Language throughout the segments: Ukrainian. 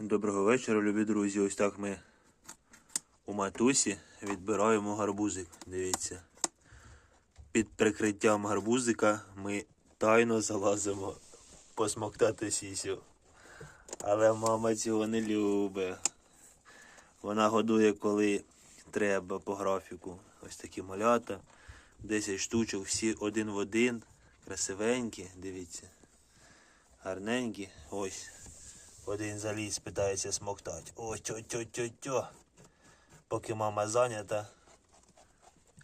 Доброго вечора, любі друзі. Ось так ми у матусі відбираємо гарбузик. Дивіться. Під прикриттям гарбузика ми тайно залазимо посмоктати сісю. Але мама цього не любить. Вона годує, коли треба по графіку. Ось такі малята. 10 штучок, всі один в один. Красивенькі, дивіться. Гарненькі. Ось. Один заліз питається смоктати. Ось тьо тьо тьо тьо Поки мама зайнята.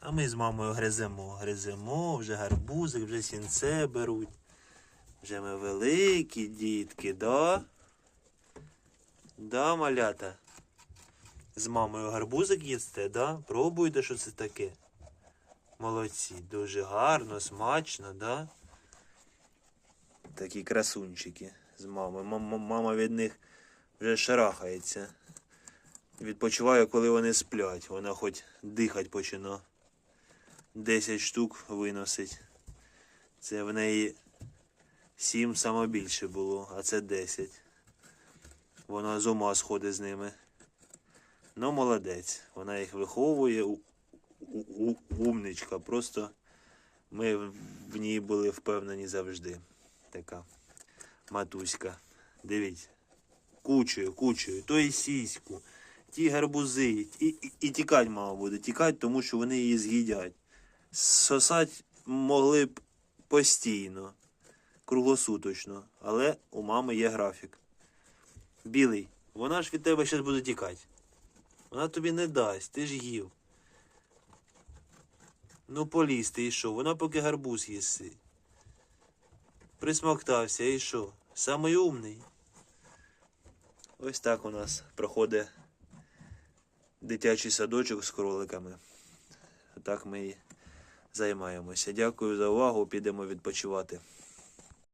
А ми з мамою гриземо. Гриземо, вже гарбузик, вже сінце беруть. Вже ми великі дітки, да? Да, малята? З мамою гарбузик їсте, да? Пробуйте, що це таке. Молодці, дуже гарно, смачно, да? Такі красунчики з мамою. Мама, від них вже шарахається. Відпочиває, коли вони сплять. Вона хоч дихати почина. 10 штук виносить. Це в неї 7 саме було, а це 10. Вона з ума сходить з ними. Ну, молодець. Вона їх виховує. У, у, умничка. Просто ми в ній були впевнені завжди. Така матуська. Дивіться. Кучою, кучою. То і сіську, ті гарбузи. І, і, і тікать мама буде. Тікать, тому що вони її з'їдять. Сосать могли б постійно, круглосуточно. Але у мами є графік. Білий, вона ж від тебе зараз буде тікати. Вона тобі не дасть, ти ж їв. Ну поліз ти і що? Вона поки гарбуз їси. Присмоктався і що? Самий умний. Ось так у нас проходить дитячий садочок з кроликами. Так ми і займаємося. Дякую за увагу. Підемо відпочивати.